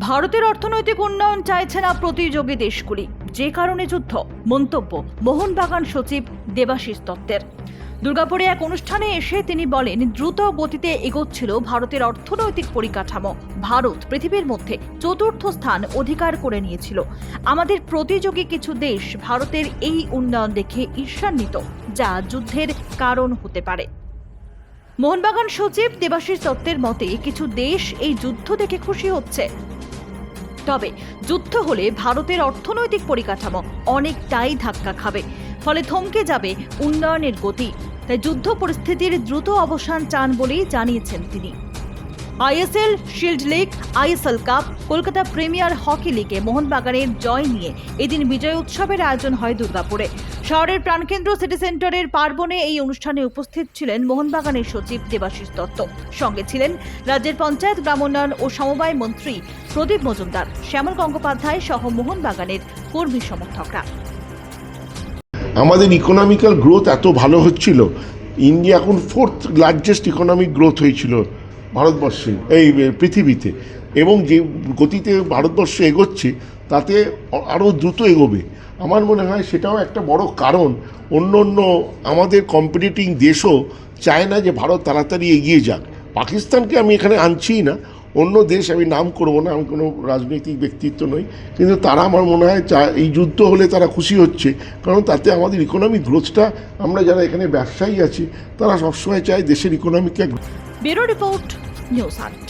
ভারতের অর্থনৈতিক উন্নয়ন চাইছে না প্রতিযোগী দেশগুলি। যে কারণে যুদ্ধ, মন্তব্য, মোহনবাগান সচিব দেবাশিস দত্তের। দুর্গাপুরে এক অনুষ্ঠানে এসে তিনি বলেন, দ্রুত গতিতে এগোচ্ছিল ভারতের অর্থনৈতিক পরিকাঠামো। ভারত পৃথিবীর মধ্যে চতুর্থ স্থান অধিকার করে নিয়েছিল। আমাদের প্রতিযোগী কিছু দেশ ভারতের এই উন্নয়ন দেখে ঈর্ষান্বিত, যা যুদ্ধের কারণ হতে পারে। মোহনবাগান সচিব দেবাশিস দত্তের মতে, কিছু দেশ এই যুদ্ধ দেখে খুশি হচ্ছে। তবে যুদ্ধ হলে ভারতের অর্থনৈতিক পরিকাঠামো অনেকটাই ধাক্কা খাবে। ফলে থমকে যাবে উন্নয়নের গতি। তাই যুদ্ধ পরিস্থিতির দ্রুত অবসান চান বলেই জানিয়েছেন তিনি। ISL, shield league, ISL cup, Kolkata premier hockey লিগে মোহনবাগানের জয় নিয়ে এদিন বিজয় উৎসবের আয়োজন হয় দুর্গাপুরে। শহরের প্রাণকেন্দ্র সিটি সেন্টারের পার্বণে এই অনুষ্ঠানে উপস্থিত ছিলেন মোহনবাগানের সচিব দেবাশিস দত্ত। সঙ্গে ছিলেন রাজ্যের পঞ্চায়েত গ্রামোন্নয়ন ও সমবায় মন্ত্রী প্রদীপ মজুমদার, শ্যামল গঙ্গোপাধ্যায় সহ মোহনবাগানের কর্মী সমর্থকরা। আমাদের ইকোনমিক্যাল গ্রোথ এত ভালো হচ্ছিল ইন্ডিয়া এখন ফোর্থ লার্জেস্ট ইকোনমিক গ্রোথ হয়েছিল। ভারতবর্ষে, এই পৃথিবীতে। এবং যে গতিতে ভারতবর্ষ এগোচ্ছে, তাতে আরও দ্রুত এগোবে। আমার মনে হয় সেটাও একটা বড় কারণ। অন্য অন্য আমাদের কম্পিটিটিং দেশও চায় না যে ভারত তাড়াতাড়ি এগিয়ে যাক। পাকিস্তানকে আমি এখানে আনছিই না। অন্য দেশ আমি নাম করব না, আমি কোনো রাজনৈতিক ব্যক্তিত্ব নই। কিন্তু তারা আমার মনে হয় চা, এই যুদ্ধ হলে তারা খুশি হচ্ছে। কারণ তাতে আমাদের ইকোনমিক গ্রোথটা আমরা যারা এখানে ব্যবসায়ী আছি, তারা সবসময় চায় দেশের ইকোনমিকে ব্যুরো রিপোর্ট নিউজ আট